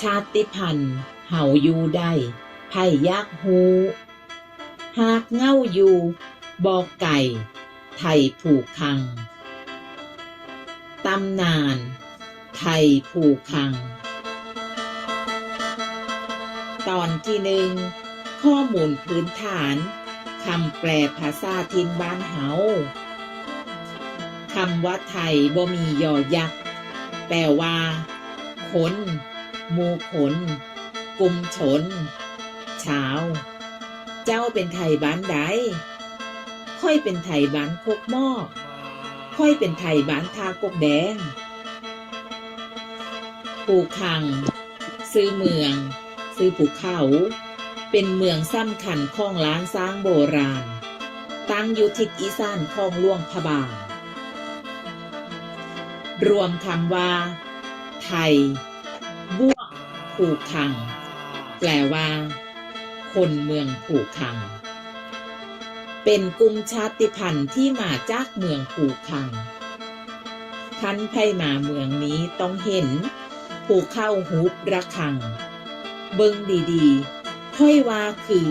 ชาติพันธุ์เห่าอยู่ได้ไผ่ยักหูหากเง่าอยู่บอกไก่ ไทยผูกคัง ตำนาน ไทยผูกคัง ตอนที่หนึ่งข้อมูลพื้นฐานคำแปลภาษาทินบ้านเฮาคำว่าไทยบ่มียอยักษ์แปลว่าขน หมูขนกุมชนชาวเจ้าเป็นไทยบ้านใดค่อยเป็นไทยบ้านโคกหม้อค่อยเป็นไทยบ้านทากกแดงภูคัง ซื้อเมือง ซื้อภูเขา เป็นเมืองสำคัญของล้านสร้างโบราณ ตั้งอยู่ทิศอีสานของหลวงพระบางรวมคำว่า ไทย บวกผูกคัง แปลว่า คนเมืองผูกคัง เป็นกลุ่มชาติพันธุ์ที่มาจากเมืองผูกคังคันไพมาเมืองนี้ต้องเห็น ผูกเข้าฮุบระคัง เบิ่งดีๆค่อยว่าคือ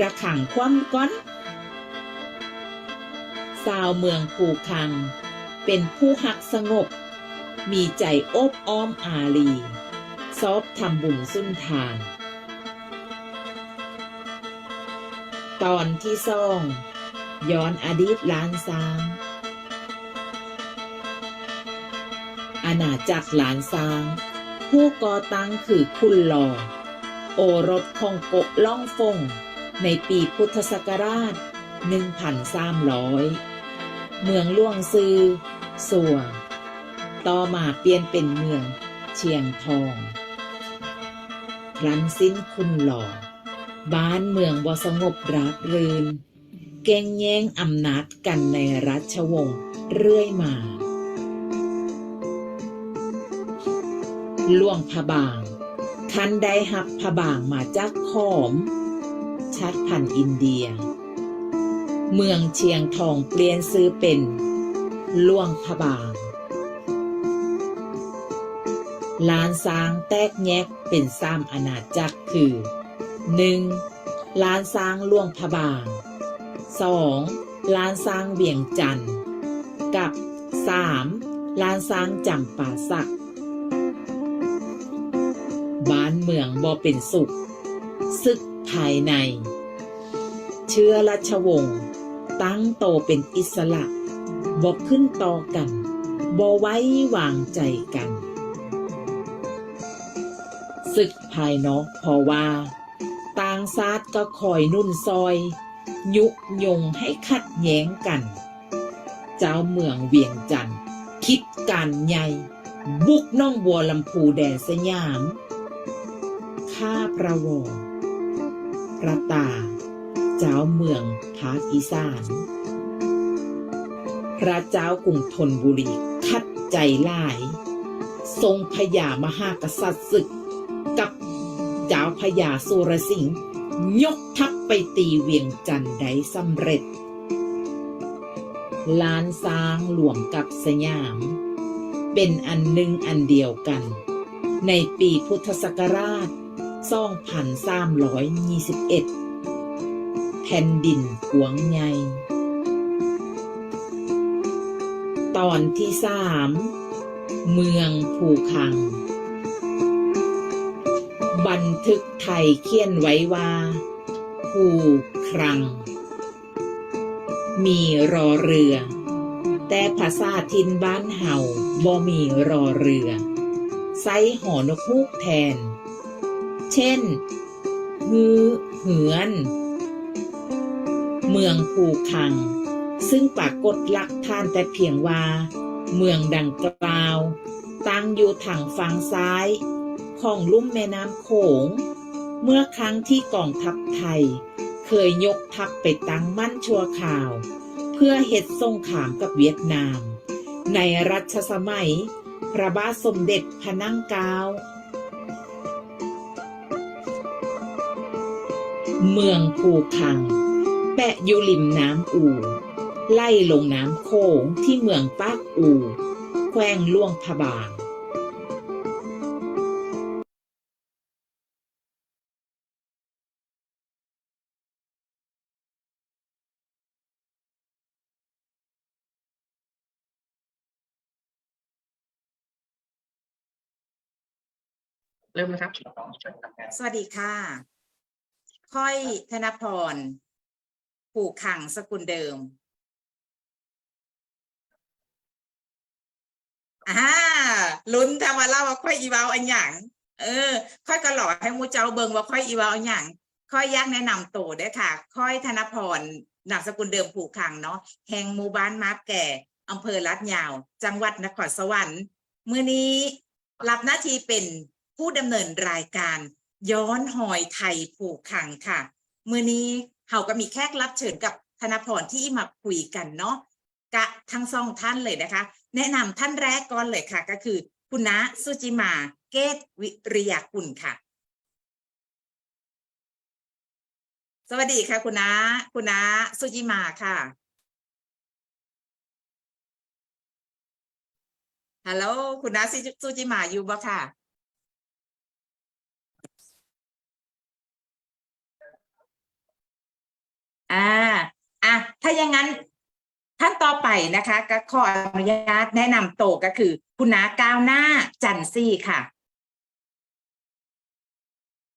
ระคังคว่ำก้อนสาวเมืองผูกคัง เป็นผู้หักสงบ มีใจอบอ้อมอารี ซอบทำบุญสุนทาน ตอนที่สอง ย้อนอดีตล้านซางอาณาจักรหลานซาง ผู้ก่อตั้งคือคุณหลอโอรสของโกล่องฟง ในปีพุทธศักราช 1,300 เมืองล่วงซือสัวต่อมาเปลี่ยนเป็นเมืองเชียงทอง รันสิ้นคุณหล่อ บ้านเมืองบ่สงบราบรื่น แก่งแย่งอำนาจกันในรัชวงศ์เรื่อยมาล่วงพระบางคันได้หับพระบางมาจากขอมชัดพันธุ์อินเดีย เมืองเชียงทองเปลี่ยนซื้อเป็นล่วงพระบาง ลานซางแตกแยกเป็นสามอาณาจักรคือ 1. ลานซางล่วงพระบาง 2. ลานซางเวียงจันทน์กับ 3. ลานซางจำป่าสัก บ้านเมืองบ่เป็นสุขศึกภายใน เชื้อราชวงศ์ตั้งโตเป็นอิสระบ่ขึ้นต่อกันบ่ไว้วางใจกัน ศึกภายนอกเพราะว่าต่างชาติก็คอยนุ่นซอย ยุยงให้ขัดแย้งกัน เจ้าเมืองเวียงจันทน์คิดการใหญ่ บุกน้องบัวลำพูแดนสยามข้าพระวอพระตา เจ้าเมืองภาคอีสาน พระเจ้ากรุงธนบุรีคัดใจหลาย ทรงพญามหากษัตริย์ศึก กับเจ้าพญาสุรสิงห์ยกทัพไปตีเวียงจันทร์ได้สำเร็จลานซางหลวมกับสยาม เป็นอันหนึ่งอันเดียวกัน ในปีพุทธศักราช 2321 แผ่นดินกวงใหญ่ตอนที่สามเมืองภูคัง บันทึกไทยเขียนไว้ว่าภูครัง มีรอเรือ แต่ภาษาทินบ้านเห่าบ่มีรอเรือไซหอนกฮูกแทน เช่นฮือเหือน เมืองภูคัง ซึ่งปรากฏหลักฐานแต่เพียงว่า เมืองดังกล่าว ตั้งอยู่ทางฝั่งซ้าย ของลุ่มแม่น้ำโขง เมื่อครั้งที่กองทัพไทย เคยยกทัพไปตั้งมั่นชั่วข่าว เพื่อเหตุสงครามกับเวียดนาม ในรัชสมัย พระบาทสมเด็จพระนั่งเกล้าเมืองภูคัง แปะอยู่ริมน้ำอู ไล่ลงน้ำโขงที่เมืองปากอูแขวงล่วงพะบาง เริ่มนะครับสวัสดีค่ะ ค่อยธนพร ผูกขังสกุลเดิมอ่าลุ้นจะมาเล่าว่าค่อยอีวาวอันหยังเออ ค่อยก็หล่อให้มูเจ้าเบิงว่าค่อยอีวาวอันหยังค่อยยากแนะนำตัวเด้วยค่ะ ค่อยธนพรนามสกุลเดิมผูกขังเนาะแห่งหมู่บ้านมาบแก่อำเภอลาดยาว จังหวัดนครสวรรค์ มื้อนี้รับหน้าที่เป็น ผู้ดำเนินรายการย้อนหอยไทยผูกขังค่ะ มือนี้เฮาก็มีแขกรับเชิญกับธนพรที่มาคุยกันเนาะกะทั้งสองท่านเลยนะคะ แนะนำท่านแรกก่อนเลยค่ะ ก็คือ คุณณสุจิมาเกตวิริยากุลค่ะ สวัสดีค่ะคุณน้าคุณน้าสุจิมาค่ะฮัลโหลคุณน้าซิสุจิมาอยู่บ่ค่ะ อ่าอะถ้าอย่างนั้นท่านต่อไปนะคะ ก็ขออนุญาตแนะนำโตก็คือ คุณนาก้าวหน้าจันซี่ค่ะ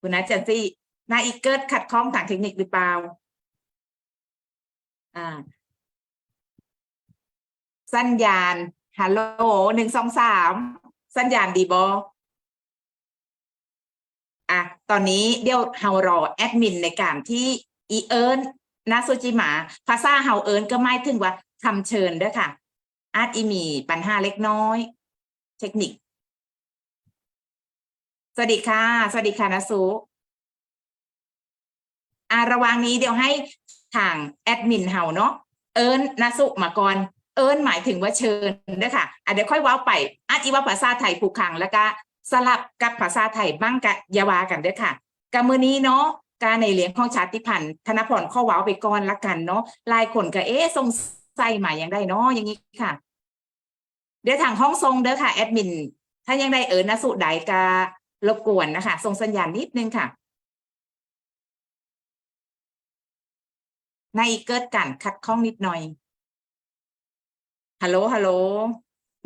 คุณนาจันซี่นายอีกเกิดขัดข้องทางเทคนิคหรือเปล่าอ่า สัญญาณฮัลโหลหนึ่งสองสามสัญญาณดีบออะตอนนี้เดี๋ยวเฮารอแอดมินในการที่อีเอิญน นาซูจิมาภาษาเฮาเอิญก็หมายถึงว่าคำเชิญด้อค่ะ อาจอีมีปัญหาเล็กน้อย เทคนิค สวัสดีค่ะ สวัสดีค่ะนาซูอาระว่างนี้เดี๋ยวให้ทางแอดมินเฮาเนาะเอิญนาสุมาก่อนเอิญหมายถึงว่าเชิญด้อค่ะอะเดี๋ยวค่อยว้าวไป อาจอีว่าภาษาไทยผูกขังแล้วก็สลับกับภาษาไทยบ้างกะยาวากันด้อค่ะกับมือนี้เนาะ การในเหลียงของชาติพันธุ์ธนพรข้อว้าวไปก่อนละกันเนาะลายคนก็เอ๊ะสงสัยมาอย่างไรเนาะอย่างนี้ค่ะ เดี๋ยวทางห้องทรงเด้อค่ะแอดมินถ้ายังได้เอิญนะสุใดการบกวนนะคะส่งสัญญาณนิดนึงค่ะ ในเกิดการขัดข้องนิดหน่อยฮัลโหลฮัลโหล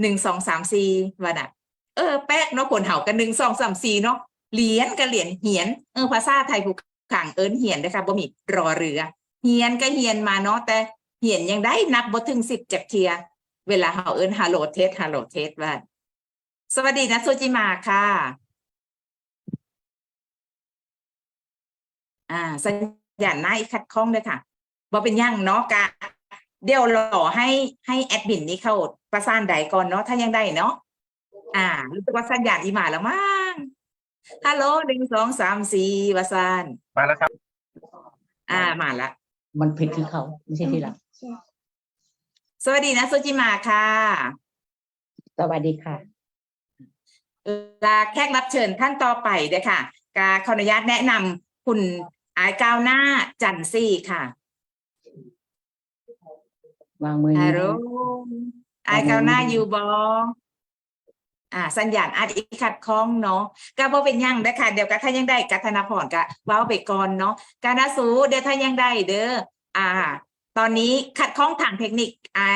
หนึ่งสองสามสี่วันอะ เออแป๊กเนาะคนเห่ากันหนึ่งสองสามสี่เนาะเหรียญกับเหรียญเหียนเออภาษาไทยผูก ขังเอิญเหียนนะคะบ่มีรอเรือ เหียนก็เหียนมาเนาะแต่เหียนยังได้นับบ่ถึงสิบจากเทีย เวลาเห่าเอิญฮัลโหลเทสฮัลโหลเทสว่า สวัสดีนะซูจิมาค่ะ อ่า สัญญาณหน้าอีกคัดข้องเลยค่ะบ่เป็นยังเนาะกะเดี๋ยวรอให้ให้แอดมินนี่เข้าประสานใดก่อนเนาะถ้ายังได้เนาะอ่ารู้สึกว่าสัญญาณอีมาแล้วมั้งฮัลโหลหนึ่งสองสามสี่ประสาน มาแล้วครับ อ่ามาละมันผิดที่เขาไม่ใช่ที่เราสวัสดีนะซูจิมาค่ะ สวัสดีค่ะ ลาแขกรับเชิญท่านต่อไปเด้อค่ะกาขออนุญาตแนะนำคุณอายก้าวหน้าจันซี่ค่ะวางมือฮันี้ลโหลอายก้าวหน้าอยู่บอ อ่าสัญญาณอาจอีขัดข้องเนาะก็บ่เป็นยังเด้ค่ะเดี๋ยวก็ถ้ายังได้กัธนาพรก็ว้าไปก่อนเนาะการนาสูเดี๋ยวถ้ายังได้เด้ออ่า ตอนนี้ขัดข้องทางเทคนิคไอ้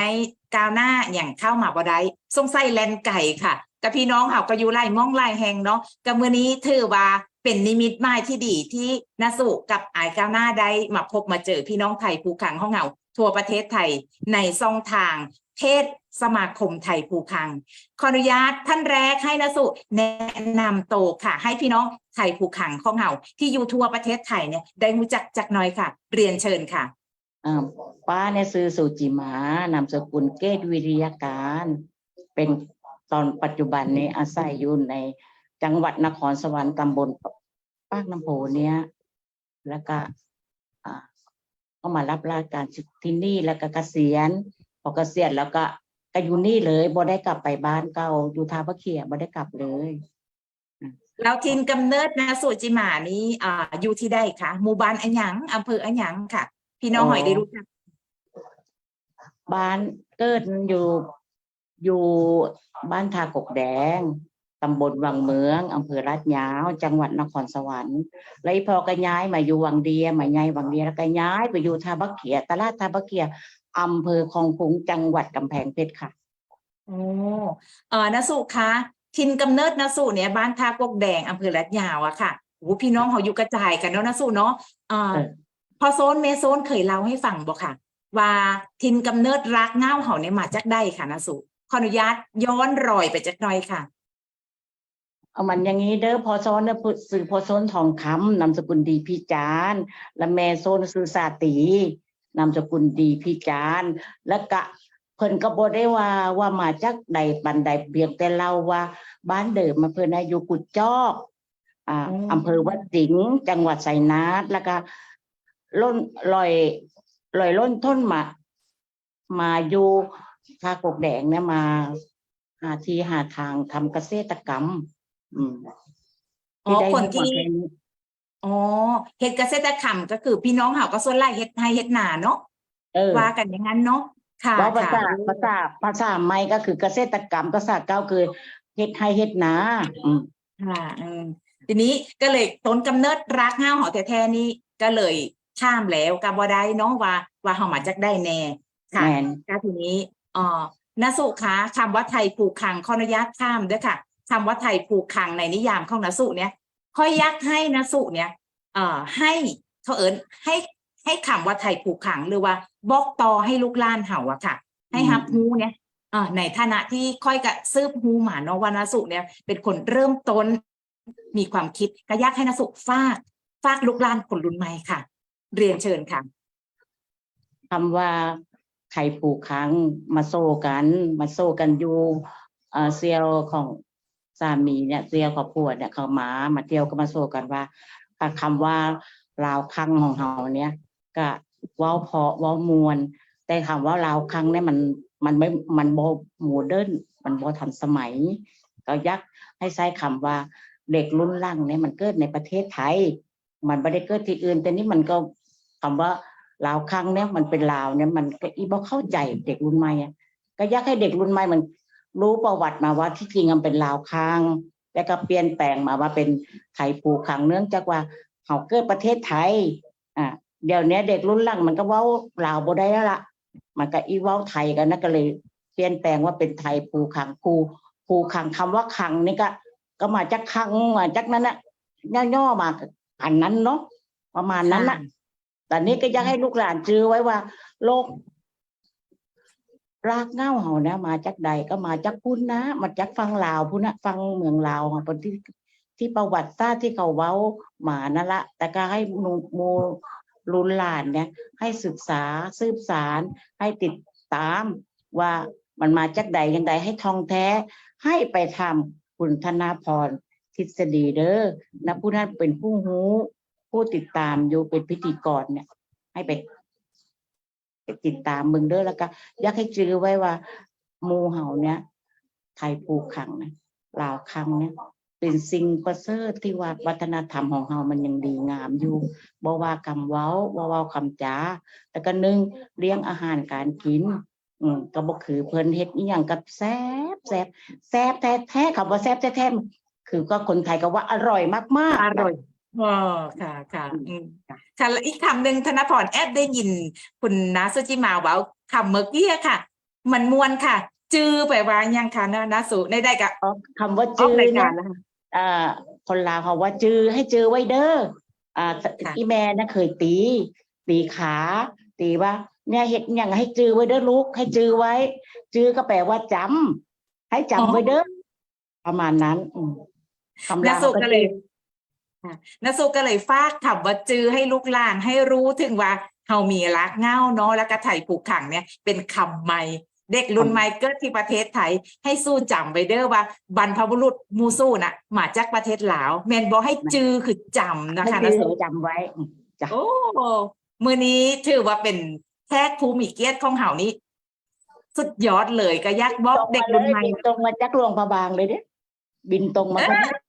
ก้าวหน้าอย่างเข้ามาบ่ได้สงสัยแลนไก่ค่ะกับพี่น้องเฮาก็อยู่ไล่มองไล่แหงเนาะกับมื้อนี้ถือว่าเป็นนิมิตหมายที่ดีที่นาสุกับไอ้ก้าวหน้าได้มาพบมาเจอพี่น้องไทยภูขังห้องเฮาทั่วประเทศไทยในช่องทางเพศ สมาคมไทยภูคัง ขออนุญาตท่านแรกให้นาสุแนะนำโตค่ะ ให้พี่น้องไทยภูขังของเฮาที่อยู่ทั่วประเทศไทยเนี่ยได้รู้จักจักหน่อยค่ะ เรียนเชิญค่ะป้าเนี่ยซื้อสุจิมานามสกุลเกตวิริยการ เป็นตอนปัจจุบันนี้อาศัยอยู่ในจังหวัดนครสวรรค์ตำบลปากน้ำโพเนี้ยแล้วก็อ่าก็มารับราชการที่นี่แล้วก็เกษียณพอเกษียณแล้วก็ ก็อยู่นี่เลยบ่ได้กลับไปบ้านเก่าอยู่ท่าพระเขียบ่ได้กลับเลยแล้วทินกำเนิดนะสุจิมานี้อ่าอยู่ที่ใดคะหมู่บ้านอันหยังอำเภออันหยังค่ะ พี่น้องหอยได้รู้จักบ้านเกิดอยู่อยู่บ้านทากกแดงตำบลวังเมืองอำเภอลาดยาว จังหวัดนครสวรรค์แล้วอีพอก็ย้ายมาอยู่วังเดียมาย้ายวังเดียแล้วก็ย้ายไปอยู่ท่าบักเขียตลาดท่าบักเขีย อำเภอคลองขลุงจังหวัดกำแพงเพชรค่ะ โอ้เออนะสุคะทินกำเนิดนะสู่เนี่ยบ้านท่ากกแดงอำเภอลัดยาวอะค่ะโอ้พี่น้องเขาอยู่กระจายกันเนาะนะสู่เนาะอ่าเออ พอโซนเมโซนเคยเล่าให้ฟังบ่ค่ะ ว่าทินกำเนิดรักเง่าเขาเนี่ยมาจากใดค่ะนะสู่ขออนุญาตย้อนรอยไปจักหน่อยค่ะ เอามันอย่างนี้เด้อพอซ้อนเด้อสื่อพอซ้อนทองคำนามสกุลดีพี่จานและแม่โซนซื้อสาตี นามสกุลดีพี่จานแล้วก็เพิ่นก็บ่ได้ว่าว่ามาจากใดปันใดเพียงแต่เล่าว่า บ้านเดิมมาเพิ่นอายุกุดจอกอ่าอืมอำเภอวัดสิงห์จังหวัดไสยนาทแล้วก็ล้นลอยลอยล้นท้นมา มาอยู่ทากกแดงเนี่ยมาหาที่หาทางทำเกษตรกรรม อืมอ๋อได้คนรู้มาที่แค่นี้ อ๋อเฮ็ดเกษตรกรรมก็คือพี่น้องเขาก็ส่วนไร่เฮ็ดไร่เฮ็ดนาเนาะเออว่ากันอย่างนั้นเนาะค่ะว่าภาษาค่ะภาษาภาษาไม่ก็คือเกษตรกรรมภาษาเก้าคือเฮ็ดให้เฮ็ดนาอืมค่ะอืมทีนี้ก็เลยต้นกำเนิดรักเงาหอแท้ๆนี่ก็เลยข้ามแล้วกับว่าได้เนาะว่าว่าเฮามาจากได้แน่ค่ะ แมนก็ทีนี้เอ่อนาสุคะคำว่าไทยผูกขังขออนุญาตข้ามด้วยค่ะคำว่าไทยผูกขังในนิยามของนาสุเนี่ย ค่อยยักให้นาสุเนี่ยเอ่อให้เขาเอิญให้ให้คำว่าไทยผูกขังหรือว่าบอกต่อให้ลูกล้านเห่าอะค่ะ ให้ฮับฮูเนี่ยเอ่อในฐานะที่ค่อยกะซืบฮูหมาเนอะวานาสุเนี่ย เป็นคนเริ่มต้น มีความคิดก็ยากให้นาสุฝากฝากลูกล้านคนรุ่นใหม่ค่ะ เรียนเชิญค่ะคำว่าไข่ผูกขังมาโซกัน มาโซกันอยู่เอ่อเซียวของ สามีเนี่ยเซียวครอบครัวเนี่ยเขามามาเที่ยวก็มาโซกันว่าอะคำว่าลาวคังของเราเนี่ยก็ว้าเพาะว้ามวลแต่คำว่าลาวคังเนี่ยมันมันไม่มันโบโมเดิร์นมันโบทันสมัย ก็ยักให้ใช้คำว่าเด็กรุ่นล่างเนี่ยมันเกิดในประเทศไทย มันไม่ได้เกิดที่อื่น แต่นี่มันก็คำว่าลาวคังเนี่ยมันเป็นลาวเนี่ยมันก็อีบ่เข้าใจเด็กรุ่นใหม่ก็อยากให้เด็กรุ่นใหม่มัน รู้ประวัติมาว่าที่จริงมันเป็นลาวคังแล้วก็เปลี่ยนแปลงมาว่าเป็นไทยปูขังเนื่องจากว่าเขาเกิดประเทศไทยอ่าเดี๋ยวนี้เด็กรุ่นหลังมันก็เว้าลาวบ่ได้แล้วล่ะมันก็อีเว้าไทยกันนะก็เลย เปลี่ยนแปลงว่าเป็นไทยภูขังภูภูขังคำว่าขังนี่ก็ ก็มาจากขังมาจากนั้นน่ะย่อๆมาอันนั้นเนาะประมาณนั้นน่ะแต่นี้ก็อยากให้ลูกหลานจื้อไว้ว่า โลก รากเง้าเฮานะมาจากใดก็มาจากพุ่นนะมาจากฟังลาวพุ่นนะฟังเมืองลาวค่ะที่ที่ประวัติศาสตร์ที่เขาเว้ามานั่นละแต่ก็ให้หนูมูรุนหลานเนี่ยให้ศึกษาสืบสารให้ติดตามว่ามันมาจากใดยังใดให้ทองแท้ ให้ไปทำคุณธนาพรทฤษฎีเด้อนะผู้นั้นเป็นผู้หู ผู้ติดตามอยู่เป็นพิธีกรเนี่ยให้ไป ติดตามมึงเด้อแล้วก็อยากให้จื้อไว้ว่าหมูเห่าเนี่ยไทยปูขังนะลาวคังเนี่ยเป็นสิ่งประเสริฐที่ว่าวัฒนธรรมของเฮามันยังดีงามอยู่บ่ว่าคำเว้าบ่ว่าคำจาแล้วก็หนึ่งเลี้ยงอาหารการกิน อืมก็บ่คือเพิ่นเฮ็ดอีหยังกับแซ่บแซ่บแซ่บแท้แท้ๆคำว่าแซ่บแท้แท้ๆคือก็คนไทยก็ว่าอร่อยมากๆ อร่อย อ๋อค่ะค่ะอืมค่ะแล้วอีกคำหนึ่งธนพรแอบได้ยิน คุณนาสุจิมาเว่าคำเมื่อกี้อะค่ะ มันมวนค่ะ จื้อไปว่ายังค่ะนะนาสุได้ได้กับอ๋อคำว่าออจื้กอรายเนี่กายรแล้วค่ะอ่า คนลาวเขาว่าจื้อให้จื้อไว้เด้ออ่าค่ะ อีแม่นะเคยตี ตีขา ตีว่า เนี่ยเห็ดอหย่างให้จื้อไว้เด้อลูก ให้จื้อไว้ จื้อก็แปลว่าจำให้จำไว้เด้อประมาณนั้นอืมคำนาลาวสุเขาก็ก็เลจื้ยอค่ะ นาสุก็เลยฟากคำว่าจื้อให้ลูกหลานให้รู้ถึงว่าเฮามีรักเง่าเนาะแล้วก็ไถ่ผูกขังเนี่ยเป็นคำใหม่ เด็กรุ่นใหม่เกิดที่ประเทศไทย ให้สู้จำไว้เด้อว่า บรรพบุรุษมูสู้น่ะมาจากประเทศลาวแมนบอกให้จื้อคือจำนะให้คะจื้นาอสุจำไว้อืมจ้ะโอ้มือนี้ถือว่าเป็นแท็กภูมิเกียรติของเฮานี้สุดยอดเลยก็ยักบอกเด็กรุ่นใหม่บินตรงมาจากหลวงพระบางเลยเด้บินตรงมาจาก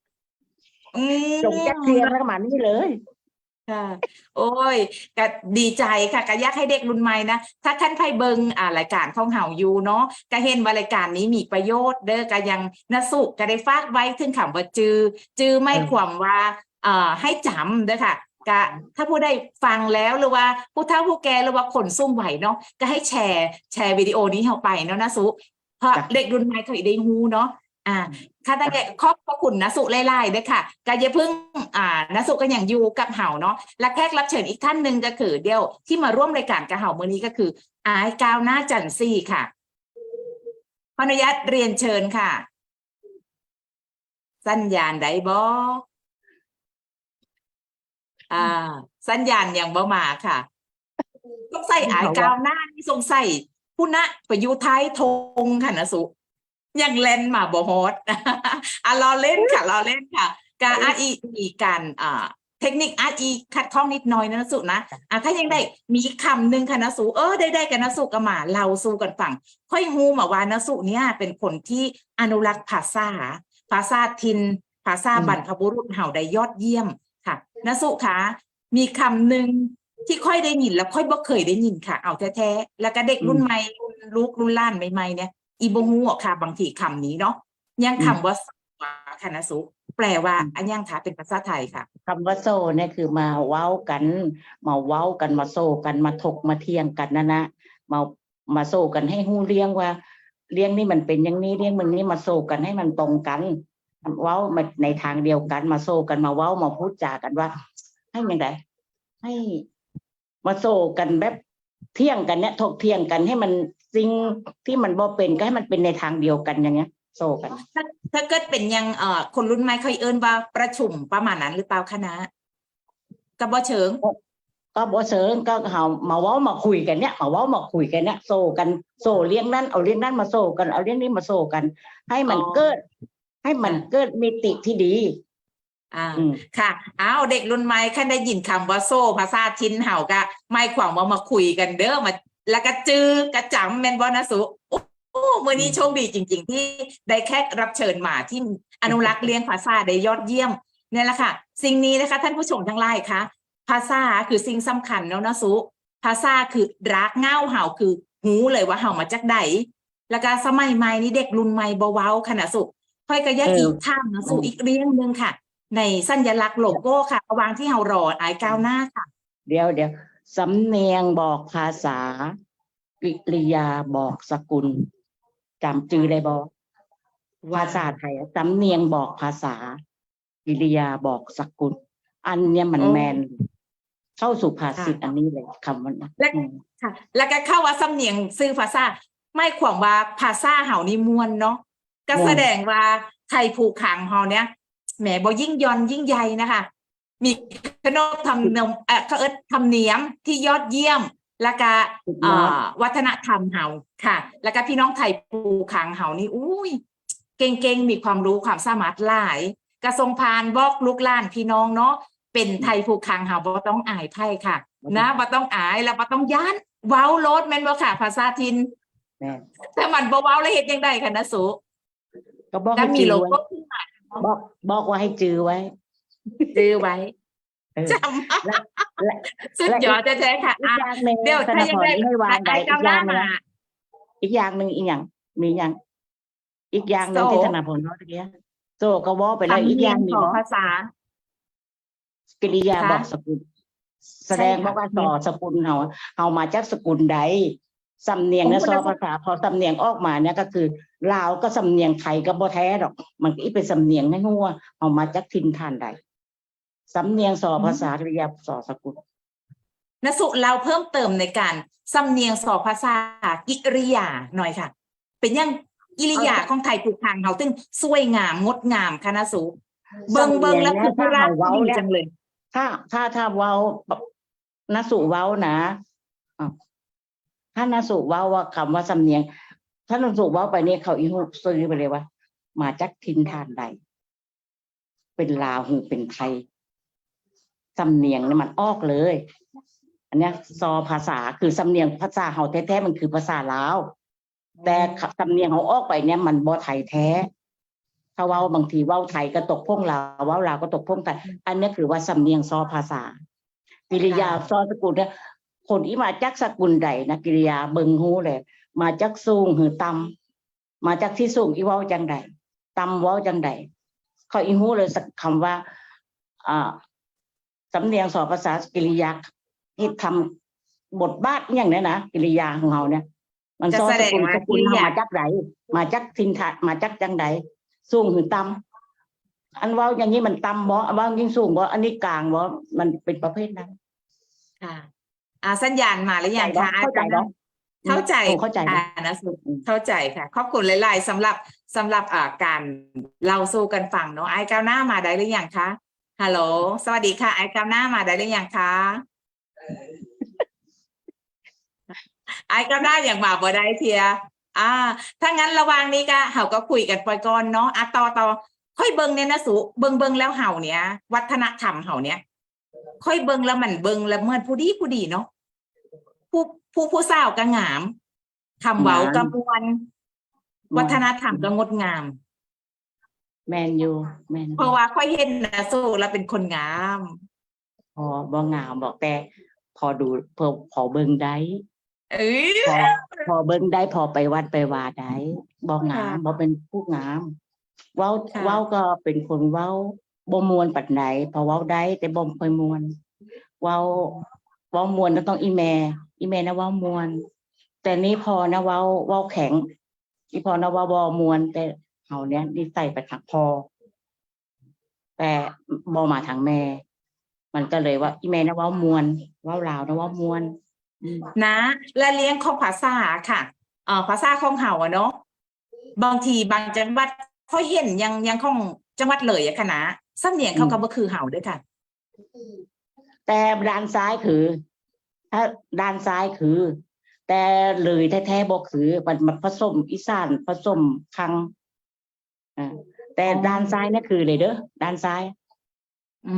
อืม จงจากเทียนแล้วก็มานี่เลย ค่ะโอ้ยก็ดีใจค่ะก็อยากให้เด็กรุ่นใหม่นะ ถ้าท่านใครเบิงอ่ารายการของเฮาอยู่เนาะก็เห็นว่ารายการนี้มีประโยชน์เด้อก็ยังนสุก็ได้ฝากไว้ถึงคำว่าจือ จือไม่เออความว่าเอ่อให้จำเด้อค่ะก็ถ้าผู้ได้ฟังแล้วหรือว่าผู้เฒ่าผู้แก่หรือว่าคนซุ่มไหวเนาะก็ให้แชร์แชร์วิดีโอนี้เข้าไปเนาะนะสุเพราะเด็กรุ่นใหม่เขาได้ฮู้เนาะ อ่าค่ะตั้งแต่ขอบพระคุณนะสุไล่ๆด้วยค่ะก็อย่าเพิ่งอ่านะสุก็อย่างอยู่กับเห่าเนาะและแขกรับเชิญอีกท่านหนึ่งก็คือ เดียวที่มาร่วมรายการกับเห่ามื้อนี้ก็คืออายกาวหน้าจันทร์ซี่ค่ะขออนุญาตเรียนเชิญค่ะ สัญญาณไดบออ่า สัญญาณยังบ่มาค่ะต้องใส่อายกาวหน้านี่สงสัยผู้นะประยุทธ์ไทยธงค่ะนะสุ ยังเล่นมาบ่ฮอดอะรอเล่นค่ะรอเล่นค่ะ การอาอีมีการอ่าเทคนิคอาอีคัดข้องนิดหน่อยนะนะสุนะอะถ้ายังได้มีอีกคำหนึ่งค่ะนะสุเออได้ได้กันนะสุก็มาเราสู้กันฟังค่อยฮูมาว่านะสุเนี่ยเป็นคนที่อนุรักษ์ภาษา ภาษาทิน ภาษาอืมบรรพบุรุษเฮาได้ยอดเยี่ยมค่ะนะสุคะมีคำหนึ่งที่ค่อยได้ยินแล้วค่อยบ่เคยได้ยินค่ะ เอาแท้ๆแล้วก็เด็กรุ่นใหม่รุ่นลูกรุ่นหล้านใหม่ๆเนี่ย อีบงูอะค่ะ บางทีคำนี้เนาะยังคำว่าสวาค่ะนะสุแปลว่าอันยังค่ะเป็นภาษาไทยค่ะคำว่าโซ่เนี่ยคือมาเว้ากัน มาเว้ากันมาโซ่กันมาถกมาเทียงกันนะนะมามาโซ่กันให้หู้เลี้ยงว่าเลี้ยงนี่มันเป็นอย่างนี้เลี้ยงมันนี่มาโซ่กันให้มันตรงกันเว้ามาในทางเดียวกันมาโซ่กันมาเว้ามาพูดจากันว่า ให้ยังไงให้มาโซ่กันแบบเที่ยงกันเนี่ยถกเทียงกันให้มัน สิ่งที่มันบ่เป็นก็ให้มันเป็นในทางเดียวกันอย่างเงี้ย โซ่กัน ถ้าถ้าเกิดเป็นยังเอ่อคนรุ่นใหม่เคยเอิ้นว่าประชุมประมาณนั้นหรือเปล่าคณะกับบ่เชิง ก็บ่เสริงก็เฮามาเว้ามาคุยกันเนี่ยมาเว้ามาคุยกันเนี่ยโซ่กันโซ่เลี้ยงนั่นเอาเลี้ยงนั่นมาโซ่กันเอาเลี้ยงนี้มาโซ่กัน ให้มันอ๋อ เกิด ให้มันเกิดมิติที่ดี อ่า อืม ค่ะอ้าวเด็กรุ่นใหม่คันได้ยินคำว่าโซ่ภาษาทินเห่าก็ไม่ความว่ามาคุยกันเด้อมา แล้วก็จื้อกระจำแม่นบ่นะสุโอ้โอ้มื้อนี้โชคดีจริง ๆ ที่ได้แขกรับเชิญมาที่อนุรักษ์เลี้ยงภาษาได้ยอดเยี่ยมเนี่ยแหละค่ะ สิ่งนี้นะคะท่านผู้ชมทั้งหลายคะภาษาคือสิ่งสำคัญเนาะนะสุภาษาคือรากเหง้าเห่าคือหูเลยว่าเห่ามาจากใดแล้วก็สมัยใหม่นี้เด็กรุ่นใหม่บ่เว้าขนาดสุค่อยก็แยกเอออีอีกทางนะสุอีกเรื่องหนึงค่ะ ในสัญลักษณ์โลโก้ค่ะระหวางที่เฮารออายก้าวหน้าค่ะ เดี๋ยวเดี๋ยว สำเนียงบอกภาษา กิริยาบอกสกุลจำจื่อได้บ่ภาษาไทยอะสำเนียงบอกภาษา กิริยาบอกสกุล อันเนี้ยมันอ๋อแมน เข้าสู่ภาษิตค่ะอันนี้เลยคำว่านะและอืมค่ะ แล้วก็เข้าว่าสำเนียงซื้อภาษา ไม่ขวางว่าภาษาเฮานี่มวนเนาะก็แสดงว่าไทยผูกขังเฮาเนี่ยแหมบ่ยิ่งยอนยิ่งใหญ่นะคะ มีขนบธรรมเนียมเอ่อเขาเอิ้นธรรมเนียมที่ยอดเยี่ยม แล้วก็สุดยเอ่อดอวัฒนธรรมเฮาค่ะ แล้วก็พี่น้องไทยภูขังเฮานี่อุ้ยเก่งๆมีความรู้ความสามารถหลาย กระทรงพานบอกลูกหล้านพี่น้องเนาะเป็นไทยภูขังเฮาบ่ต้องอายไพ่ค่ะ นะบ่ต้องอายแล้วบ่ต้องย้านเว้าโลดแม่นบ่ค่ะภาษาทินแม่นแต่มันบ่เว้าแล้วเฮ็ดจังได๋ค่ะนะสุก็บอกก็ให้มีจื้อโลไว้โก้ขึ้นมา บอกบอกว่าให้จื้อไว้ จื้อไว้เออจและและำสุดยอดแท้ๆค่ะอีกอะอย่างหนึ่งเดี๋ยวธถ้านายังพรได้ให้วางใดไอ้อีก้าวกหอน้าย่างหนึงมาอีกอย่างหนึ่งอีกอย่างมีอย่าง อีกอย่างหนึ่งโซ่ที่ธนาพรเขาตะเกียโซก็วอไปแล้วทำอีกเนีอยย่างมหนึ่ขงองเนาะภาษากิริยาคะบอกสกุล แสดงใช่ค่ะว่าต่อสกุลเฮาเฮามาจากสกุลใดสำเนียงของนะคุณซอสมบัติภาษา พอสำเนียงออกมาเนี่ยก็คือลาวก็สำเนียงไทยก็บ่แท้ดอก มันก็อีเป็นสำเนียงให้ฮู้ว่าเฮามาจากถิ่นฐานใด สำเนียงสอภาษากริยาสอสกุลนสุเราเพิ่มเติมในการสำเนียงสอภาษากิริยาหน่อยค่ะ เป็นยังกิริยาของไทยผูกพังเขาซึ่งสวยงามงดงามค่ะนะสุเบิงเบิงแล้วคือพระราชดีจังเลย ถ้าถ้าถ้าเว้านาสุเว้านะอ้าวถ้านาสุเว้าว่าคำว่าสำเนียงถ้านาสุเว้าไปเนี่ยเขาอีหูซื้อไปเลยว่า มาจากทินทานใดเป็นลาวหูเป็นไทย สำเนียงเนี่ยมันออกเลย อันเนี้ยซอภาษาคือสำเนียงภาษาเฮาแท้ๆมันคือภาษาลาวแต่สำเนียงเขาออกไปเนี่ยมันบ่ไทยแท้ถ้าเว้าบางทีเว้าไทยก็ตกพ่งลาวเว้าลาวก็ตกพ่งไทยอันเนี้ยคือว่าสำเนียงซอภาษา กิริยาซอสกุลเนี่ยคนที่มาจากสกุลใดนะกิริยาเบิงหูเลยมาจากสูงหรือต่ำมาจากที่สูงอีเว้าจังใดต่ำเว้าจังใดเขาอีหูเลยสักคำว่าอ่า สำเนียงสอภาษากิริยาที่ทำบทบาทอหย่างเนี้ยนะกิริยาของเราเนี่ย มันจะซอแสสดงกุลว่าสกุลกิริยามาจากไหนมาจากทินทะมาจากจังใดสูงหรือต่ำอันเว่าอย่างนี้มันต่ำบ่อันเว่ายิ่งสูงบ่อันนี้กลางบ่มันเป็นประเภทนั้นค่ะอ่าสัญญาณมาหรือยังคะเข้าใจบ่เข้าใจโอ้เข้าใจบ่อ่นะสุเข้าใจค่ะ ขอบคุณหลาย ๆสำหรับสำหรับอ่าการเล่าสู่กันฟังเนาะไอ้ก้าวหน้ามาได้หรือยังคะ ฮัลโหล สวัสดีค่ะ ไอ้ก้าวหน้ามาได้หรือยังคะ ไอ้ก้าวหน้าอย่างมาบ่ได้เทีย อ่า ถ้างั้นระหว่างนี้ก็เฮาก็คุยกันปล่อยก่อนเนาะอะต่อต่อค่อยเบิ่งเนี่ยนะสุเบิ่งเบิ่งแล้วเฮาเนี่ย วัฒนธรรมเฮาเนี่ย ค่อยเบิ่งแล้วมันเบิ่งแล้วเหมือนผู้ดีผู้ดีเนาะ ผู้ผู้ผู้สาวก็งามคำเว้าก็มวนวัฒนธรรมก็งดงาม แมนยูแมนเพราะว่าค่อยเห็นนะสู้แล้วเป็นคนงามพอบ่งามบอกแต่พอดูพอพอเบิ่งได้เอ้ยพอพอเบิ่งได้พอไปวัดไปวาได้บ่งามค่ะบ่เป็นผู้งาม เว้าค่ะเว้าก็เป็นคนเว้าบ่มวนปัดไหนพอเว้าได้แต่บ่ค่อยมวนเว้าเว้ามวนก็ต้องอีแม่อีแม่นะเว้ามวน แต่นี่พอนะเว้าเว้าแข็งอีพอนะเว้าบ่มวนแต่ เฮาเนี้ยนิสัยไปทางพอแต่บ่มาทางแม่ มันก็เลยว่าอีแม่นะเว้ามวนเว้าลาวนะเว้ามวนอืมนะ และเลี้ยงของภาษาค่ะเอ่อภาษาของเฮาอะเนาะบางทีบางจังหวัดค่อยเห็นยังยังของจังหวัดเลยอะค่ะนะสำเนียงเขาก็บ่คือเฮาเด้วยค่ะ แต่ด้านซ้ายคือถ้าด้านซ้ายคือ แต่เลยแท้ๆบอกคือมันมันผสมอีสานผสมคัง อ่าแต่อ๋อด้านซ้ายนั่นคือเลยเด้อด้านซ้าย อื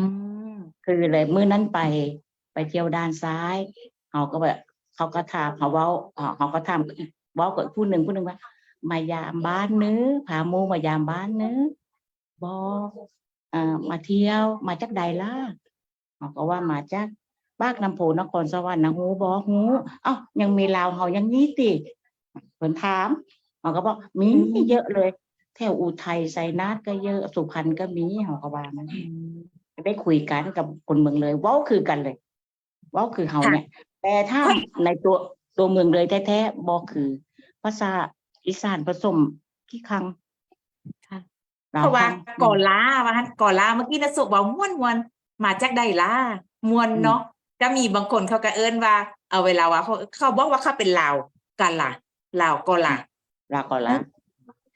มคือเลยมื้อนั้นไป ไปเที่ยวด้านซ้ายเขาก็แบบเขาก็ถามเขาเว้าอ่าเขาก็ถามอีกเว้ากับผู้หนึ่งผู้หนึ่งว่ามายามบ้านเนื้อพาหมูมายามบ้านเนื้อบออ่ามาเที่ยวมาจากใดล่ะเขาก็ว่ามาจากบ้านลำพูนครสวรรค์นะฮูบอฮูเอ้ายังมีลาวเขายังนี้ติเพิ่นถามเขาก็บอกมีเยอะเลย แถวอุทัยไซนาทก็เยอะสุพรรณก็มีเขาก็ว่ามันได้คุยกันกับคนเมืองเลยเว้าคือกันเลยเว้าคือเฮาเนี่ย แต่ถ้าในตัวตัวเมืองเลยแท้ๆบอกคือ ภาษาอีสานผสมขี้คังค่ะลเพราะว่าคังก่อนล้าว่าหั่นก่อนล้าเมื่อกี้นะสุบอกม่วนมวนๆมาจากใดล่ามวนเนาะก็มีบางคนเขาก็เอิ้นว่า เอาเวลาว่าเขาเขาบอกว่าเขาเป็นลาวกันล่ะลาวก็ล่ะลาก่อนละ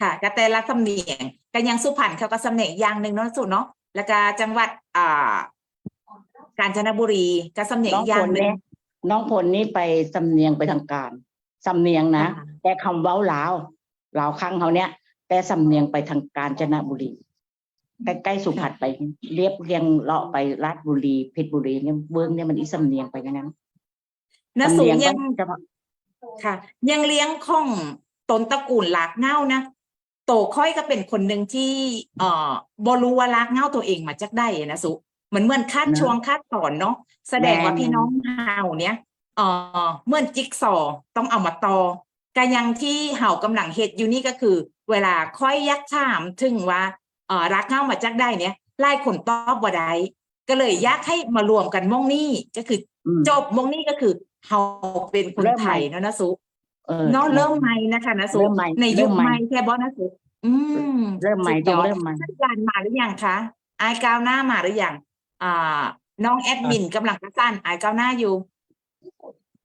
ค่ะก็แต่ละสำเนียงก็ยังสุพรรณเขาก็สำเนียงอย่างหนึ่งเนาะสุเนาะแล้วก็จังหวัดอ่ากาญจนบุรีก็สำเนียงน้องอีกอพย่างลหนึ่ง เนี่ยน้องพลนี่ไปสำเนียงไปทางการสำเนียงนะ อ่า แต่คำเว้าลาวลาวคังเขาเนี่ย แต่สำเนียงไปทางกาญจนบุรีใกล้ๆสุพรรณไป เรียบเรียงเลาะไปราชบุรีเพชรบุรีเนี่ยเบื้องเนี่ยมันอีสำเนียงไปอย่างนั้นนะสำสูเนียงยังก็จะมา ค่ะยังเลี้ยงของตนตระกูลลากเหง้านะ โตค่อยก็เป็นคนหนึ่งที่เอ่อบรู้ว่าลากเหง้าตัวเองมาจากได้อะนะสุเหมือนเหมือนคาดช่วงคาดตอนเนาะแสดงว่าพี่น้องเฮาเนี่ยเอ่อเหมือนจิ๊กซอว์ต้องเอามาต่อก็ยังที่เฮากำลังเฮ็ดอยู่นี่ก็คือ เวลาค่อยยักถามถึงว่าเอ่อรักเหง้ามาจากได้เนี่ยไล่คนตอบบ่ได้ก็เลยอยากให้มารวมกันมองนี่ก็คืออืมจบมงนี่ก็คือเฮาเป็นคนเริ่มไทใหม่ยเนาะนะสุ เออเนาะเริ่มใหม่นะคะนะสุเริ่มใหม่ในเริ่ยุคมใหม่ใหม่แค่บอนะสุอืมเริ่มใหม่สุดต้ยองอดเริ่มใหม่สัญญาณมาหรือยังคะไอายก้าวหน้ามาหรือยังอ่า น้องแอดมินกำลังประสานไอายก้าวหน้าอยู่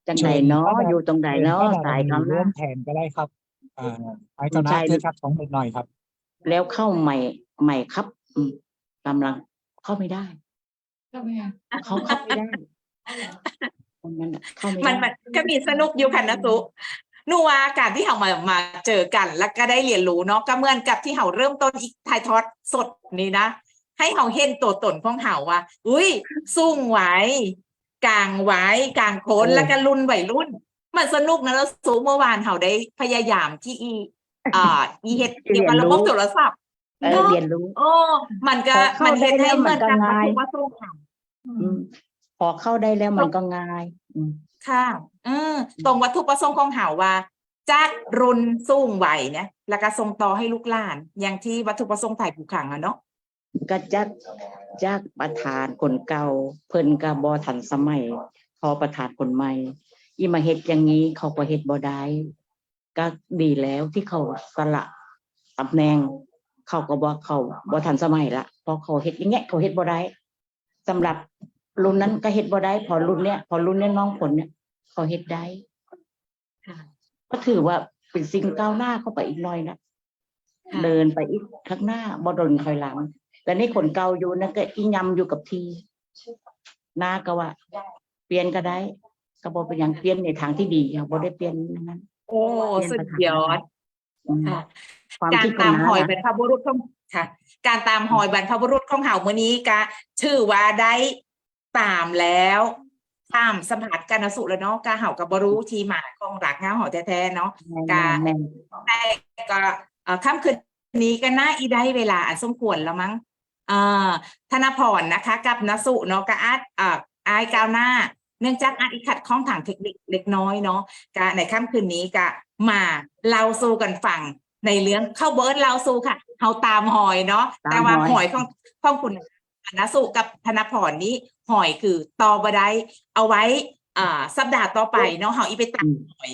จังไหนเนาะเชิญอยู่ตรงไหนเนาะชิญสายเขาร่วนะมแทนก็ได้ครับอ่าไอ้เจ้าหน้าใช่ที่ชัดของเด็กหน่อยครับ แล้วเข้าใหม่ใหม่ครับอืมกำลังเข้าไม่ได้เขาเข้าไม่ได้คนนั้นน่ะเข้าไม่มันได้มันก็มีสนุกอยู่ค่ะนะสุห นูว่าการที่เรามามาเจอกัน แล้วก็ได้เรียนรู้เนาะก็เหมือนกับที่เราเริ่มต้นอีกถ่ายทอดสดนี้นะ ให้เราเห็นตัวตนของเราว่า อุ้ยสูงไหวกลางไหวกลางโคนแล้วก็รุ่นวัยรุ่น มันสนุกนะแล้วสูเมื่อวานเราได้พยายามที่อีอ่าอีเฮ็ดเกี่ยวกับระบบโทรศัพท์เออเนาะเรียนรู้โอ้มันก็พอเข้ามันเห็นได้ให้แล้วเหมือนมันก็กันง่ายว่าสู้ค่ะอืมพอเข้าได้แล้วมันก็ง่ายอืม ค่ะเออตรงวัตถุประสงค์ของเฮาว่าจากรุนสูงวัยเนี่ยแล้วก็ส่งต่อให้ลูกหลาน อย่างที่วัตถุประสงค์ถ่ายผูกขังอะเนาะก็จักจักประธานคนเก่า เพิ่นก็บ่ทันสมัย พอประธานคนใหม่อีมาเฮ็ดอย่างนี้เขาก็เฮ็ดบ่ได้ก็ดีแล้วที่เขาสละตำแหน่งเขาก็บอกเขาบ่ทันสมัยละเพราะเขาเฮ็ดอย่างเงี้ยเขาเฮ็ดบ่ได้สำหรับ รุ่นนั้นก็เฮ็ดบ่ได้ พอรุ่นเนี้ยพอรุ่นเนี้ยน้องผลเนี่ยเขาเฮ็ดได้ค่ะก็ถือว่าเป็นสิ่งก้าวหน้าเข้าไปอีกหน่อยนะค่ะเดินไปอีกข้างหน้าบ่ดนถอยหลังแต่นี่คนเก่าอยู่นะก็อียำอยู่กับทีหน้าก็ว่า เปลี่ยนก็ได้ก็บอกเป็นอย่างเปลี่ยนในทางที่ดีค่ะบ่ได้เปลี่ยนอย่างนั้น โอ้สุดยอดอืมค่ะความการคิดขอตางมน้าหอยบรนะรพบุรุษของค่ะ การตามหอยบรรพบุรุษของเห่ามื้อนี้ก็ชื่อว่าได้ ตามแล้วตามสัมผัสการนสุแล้วเนาะกาเห่ากับบรู้ทีมาของรักเงาเห่าแท้ๆเนาะกาแม่นได้ก็เอ่อค่ำคืนนี้ก็น่าอีได้เวลาอันสมควรแล้วมั้งเอ่อธนพรนะคะ กับนสุเนาะกับอาร์ตเอ่ออายก้าวหน้า เนื่องจากอาร์ตอีขัดข้องทางเทคนิคเล็กน้อยเนาะกในค่ำคืนนี้ก็มาเล่าสู่กันฟังในเรื่องเข้าเบิร์ดเล่าสู่ค่ะเฮาตามหอยเนาะแต่ว่าหอยของของคุณ นสุกับธนพรนี้หอยคือตอบได้เอาไว้อ่าสัปดาห์ต่อไปเนาะเฮาอีไปตามหอย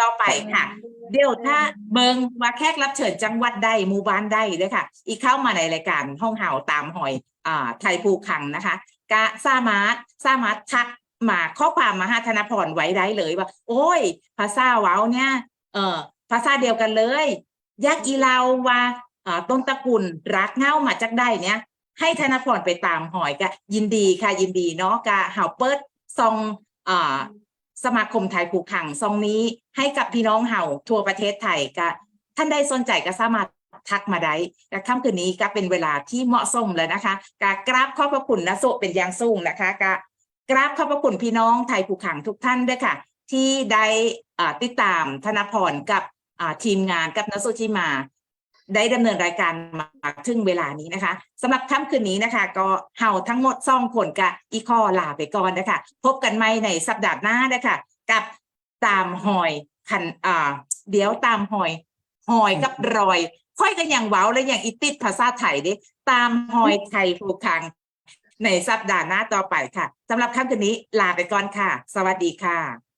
ต่อไปค่ะ เดี๋ยวถ้าเบิงว่าแขกรับเชิญจังหวัดใดหมู่บ้านใดด้วยค่ะ อีกเข้ามาในรายการห้องเห่าตามหอยอ่าไทยภูขังนะคะกะสามารถสามารถทักมาข้อความมาหาธนพรไว้ได้เลยว่า โอ้ย ภาษาเว้าเนี่ยเออภาษาเดียวกันเลยยากอีเราว่าอ่าต้นตระกูลรักเง่ามาจากใดเนี่ย ให้ธนพรไปตามหอยกะยินดีค่ะยินดีเนาะกะเห่าเปิดซองอ่าสมาคมไทยผูกขังซองนี้ให้กับพี่น้องเห่าทั่วประเทศไทยก็ท่านใดสนใจก็สามารถทักมาได้และค่ำคืนนี้ก็เป็นเวลาที่เหมาะสมแล้วนะคะกกราบขอบพระคุณนะโซเป็นอย่างสูงนะคะกกราบขอบพระคุณพี่น้องไทยผูกขังทุกท่านด้วยค่ะ ที่ได้อ่าติดตามธนพรกับทีมงานกับนโซจิมา ได้ดำเนินรายการมาถึงเวลานี้นะคะสำหรับค่ำคืนนี้นะคะ ก็เห่าทั้งหมดซ่องคนกะอีคอลาไปก่อนนะคะพบกันใหม่ในสัปดาห์หน้านะคะกับตามหอยคันอ่าเดี๋ยวตามหอย หอยกับรอย ค่อยกันอย่างเว้าและอย่างอิติดภาษาไทยเดิตามหอยไทยภูคัง ในสัปดาห์หน้าต่อไปค่ะสำหรับค่ำคืนนี้ลาไปก่อนค่ะ สวัสดีค่ะ